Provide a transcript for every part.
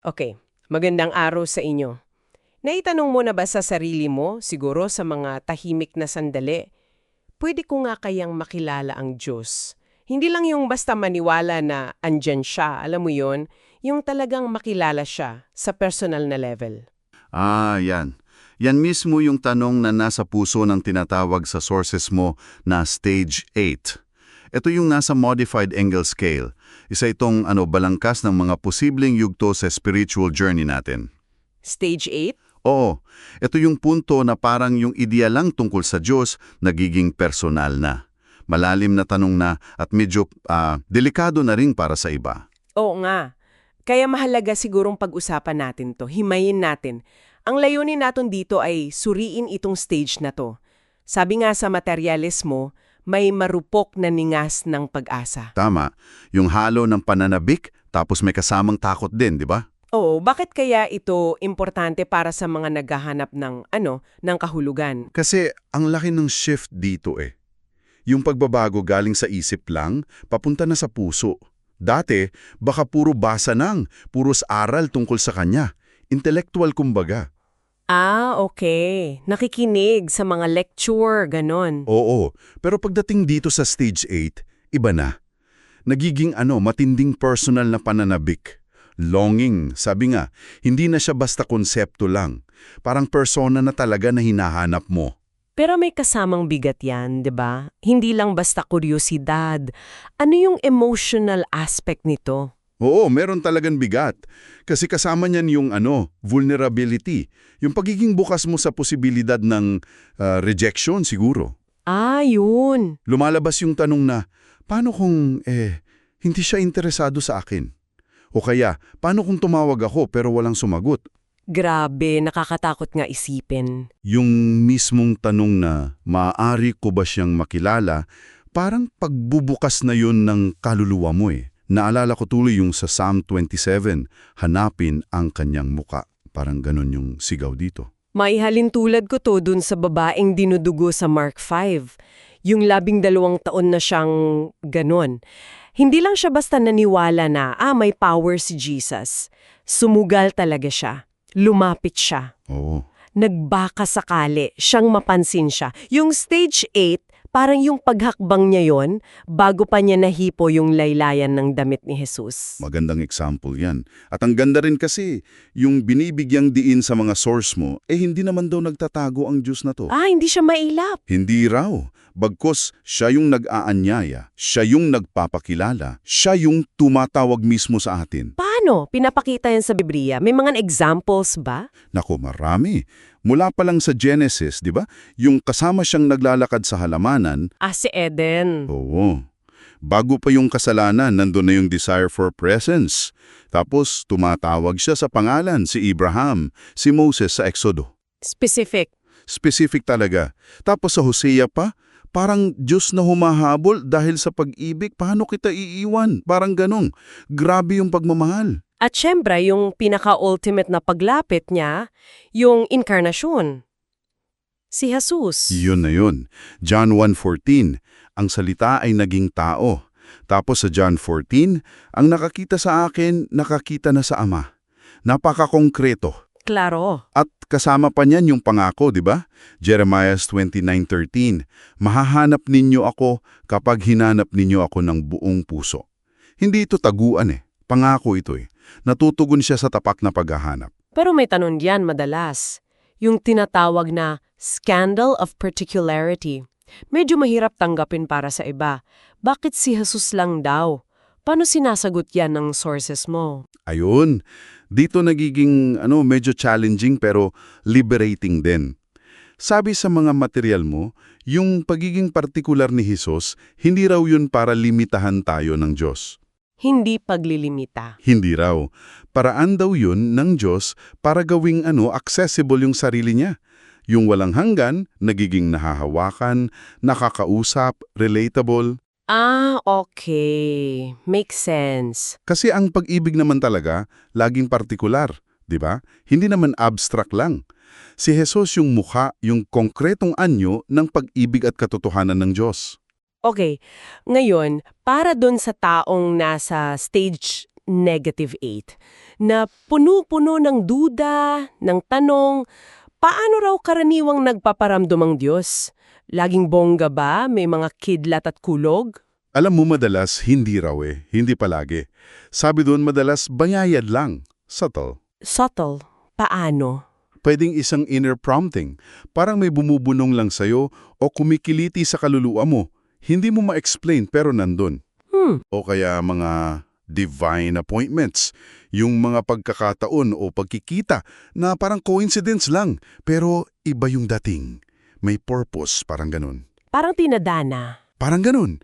Okay, magandang araw sa inyo. Naitanong mo na ba sa sarili mo, siguro sa mga tahimik na sandali, pwede ko nga kayang makilala ang Diyos? Hindi lang yung basta maniwala na andyan siya, alam mo yon, yung talagang makilala siya sa personal na level. Ah, yan. Yan mismo yung tanong na nasa puso ng tinatawag sa sources mo na Stage 8. Ito yung nasa Modified Engel Scale. Isa itong ano, balangkas ng mga posibleng yugto sa spiritual journey natin. Stage 8? Oo, ito yung punto na parang yung ideya lang tungkol sa Diyos nagiging personal na. Malalim na tanong na at medyo ah, delikado na rin para sa iba. Oo nga. Kaya mahalaga sigurong pag-usapan natin to, himayin natin. Ang layunin natin dito ay suriin itong stage na to. Sabi nga sa materialismo, may marupok na ningas ng pag-asa. Tama, yung halo ng pananabik tapos may kasamang takot din, di ba? Oo, bakit kaya ito importante para sa mga naghahanap ng ano, ng kahulugan? Kasi ang laki ng shift dito eh. Yung pagbabago galing sa isip lang, papunta na sa puso. Dati, baka puro basa nang, puros aral tungkol sa kanya. Intellectual kumbaga. Ah, okay. Nakikinig sa mga lecture, ganon. Oo, pero pagdating dito sa stage 8, iba na. Nagiging ano, matinding personal na pananabik. Longing, sabi nga, hindi na siya basta konsepto lang. Parang persona na talaga na hinahanap mo. Pero may kasamang bigat yan, di ba? Hindi lang basta kuryosidad. Ano yung emotional aspect nito? Oo, meron talagang bigat. Kasi kasama niyan yung ano, vulnerability. Yung pagiging bukas mo sa posibilidad ng ah, rejection siguro. Ah, yun. Lumalabas yung tanong na, paano kung, eh, hindi siya interesado sa akin? O kaya, paano kung tumawag ako pero walang sumagot? Grabe, nakakatakot nga isipin. Yung mismong tanong na, maaari ko ba siyang makilala, parang pagbubukas na yun ng kaluluwa mo eh. Naalala ko tuloy yung sa Psalm 27, hanapin ang kanyang muka. Parang ganun yung sigaw dito. Maihalin tulad ko to dun sa babaeng dinudugo sa Mark 5. Yung labing dalawang taon na siyang ganon. Hindi lang siya basta naniwala na, ah, may power si Jesus. Sumugal talaga siya. Lumapit siya. Oo. Nagbaka sakali, siyang mapansin siya. Yung stage 8, parang yung paghakbang niya yon bago pa niya nahipo yung laylayan ng damit ni Jesus. Magandang example yan. At ang ganda rin kasi, yung binibigyang diin sa mga source mo, eh hindi naman daw nagtatago ang Diyos na to. Ah, hindi siya mailap. Hindi raw. Bagkos siya yung nag-aanyaya, siya yung nagpapakilala, siya yung tumatawag mismo sa atin. Paano? Pinapakita yan sa Biblia. May mga examples ba? Nako, marami. Mula pa lang sa Genesis, di ba? Yung kasama siyang naglalakad sa halamanan, Ah, si Eden. oo. Bago pa yung kasalanan, nandun na yung desire for presence. Tapos tumatawag siya sa pangalan, si Abraham, si Moses sa Exodo. Specific. Specific talaga. Tapos sa Hosea pa, parang Diyos na humahabol dahil sa pag-ibig, paano kita iiwan? Parang ganong. Grabe yung pagmamahal. At syempre, yung pinaka-ultimate na paglapit niya, yung inkarnasyon. Si Jesus. Yun na yun. John 1.14, ang salita ay naging tao. Tapos sa John 14, ang nakakita sa akin, nakakita na sa Ama. Napaka-konkreto. Klaro. At kasama pa niyan yung pangako, di ba? Jeremiah 29.13, Mahahanap ninyo ako kapag hinanap ninyo ako ng buong puso. Hindi ito taguan eh. Pangako ito eh. Natutugon siya sa tapak na paghahanap. Pero may tanong diyan madalas. Yung tinatawag na scandal of particularity. Medyo mahirap tanggapin para sa iba. Bakit si Jesus lang daw? Paano sinasagot yan ng sources mo? Ayun, dito nagiging ano, medyo challenging pero liberating din. Sabi sa mga material mo, yung pagiging partikular ni Jesus, hindi raw yun para limitahan tayo ng Diyos. Hindi paglilimita. Hindi raw. Paraan daw yun ng Diyos para gawing ano, accessible yung sarili niya. Yung walang hanggan, nagiging nahahawakan, nakakausap, relatable. Ah, okay. Makes sense. Kasi ang pag-ibig naman talaga, laging partikular, di ba? Hindi naman abstract lang. Si Jesus yung mukha, yung konkretong anyo ng pag-ibig at katotohanan ng Diyos. Okay, ngayon, para doon sa taong nasa stage negative 8 na puno-puno ng duda, ng tanong, paano raw karaniwang nagpaparamdom ang Diyos? Laging bongga ba? May mga kidlat at kulog? Alam mo madalas, hindi raw eh. Hindi palagi. Sabi doon madalas, banyayad lang. Subtle. Subtle. Paano? Pwedeng isang inner prompting. Parang may bumubunong lang sa'yo o kumikiliti sa kaluluwa mo. Hindi mo ma-explain pero nandun. Hmm, O kaya mga divine appointments. Yung mga pagkakataon o pagkikita na parang coincidence lang pero iba yung dating. May purpose, parang ganun. parang tinadana. Parang ganun.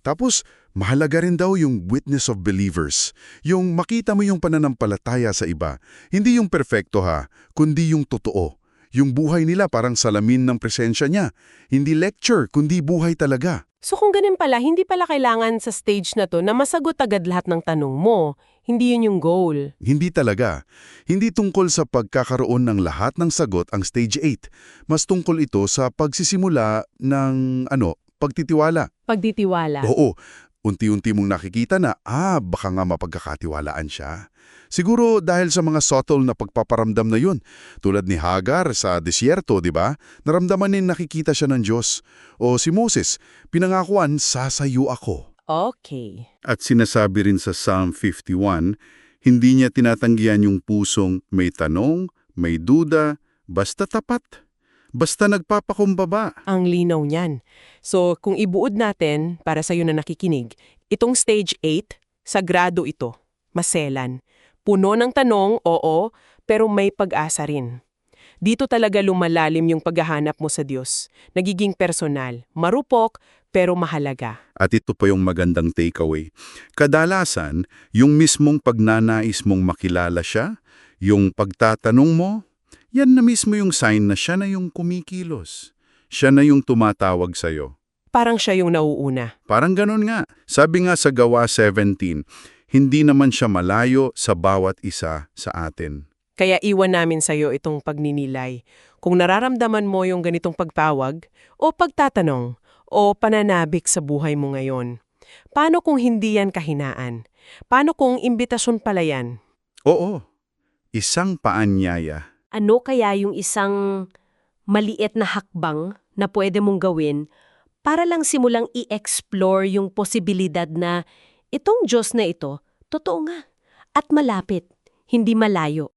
Tapos, mahalaga rin daw yung witness of believers. Yung makita mo yung pananampalataya sa iba. Hindi yung perfecto ha, kundi yung totoo. Yung buhay nila parang salamin ng presensya niya. Hindi lecture, kundi buhay talaga. So kung ganun pala, hindi pala kailangan sa stage na to na masagot agad lahat ng tanong mo. Hindi yun yung goal. Hindi talaga. Hindi tungkol sa pagkakaroon ng lahat ng sagot ang stage 8. Mas tungkol ito sa pagsisimula ng, ano, pagtitiwala. Pagditiwala. Oo, unti-unti mong nakikita na, ah, baka nga mapagkakatiwalaan siya. Siguro dahil sa mga subtle na pagpaparamdam na yun. Tulad ni Hagar sa disyerto, di ba? Naramdaman din nakikita siya ng Diyos. O si Moses, pinangakuan, sasayo ako. Okay. At sinasabi rin sa Psalm 51, hindi niya tinatanggihan yung pusong may tanong, may duda, basta tapat. Basta nagpapakumbaba. Ang linaw niyan. So kung ibuod natin, para sa'yo na nakikinig, itong stage 8, sagrado ito. Maselan. Puno ng tanong, oo, pero may pag-asa rin. Dito talaga lumalalim yung paghahanap mo sa Diyos. Nagiging personal, marupok, pero mahalaga. At ito pa yung magandang takeaway. Kadalasan, yung mismong pagnanais mong makilala siya, yung pagtatanong mo, yan na mismo yung sign na siya na yung kumikilos. Siya na yung tumatawag sa'yo. Parang siya yung nauuna. Parang ganun nga. Sabi nga sa Gawa 17, hindi naman siya malayo sa bawat isa sa atin. Kaya iwan namin sa'yo itong pagninilay. Kung nararamdaman mo yung ganitong pagtawag, o pagtatanong, o pananabik sa buhay mo ngayon, paano kung hindi yan kahinaan? Paano kung imbitasyon pala yan? Oo, isang paanyaya. Ano kaya yung isang maliit na hakbang na pwede mong gawin para lang simulang i-explore yung posibilidad na itong Diyos na ito, totoo nga, at malapit, hindi malayo.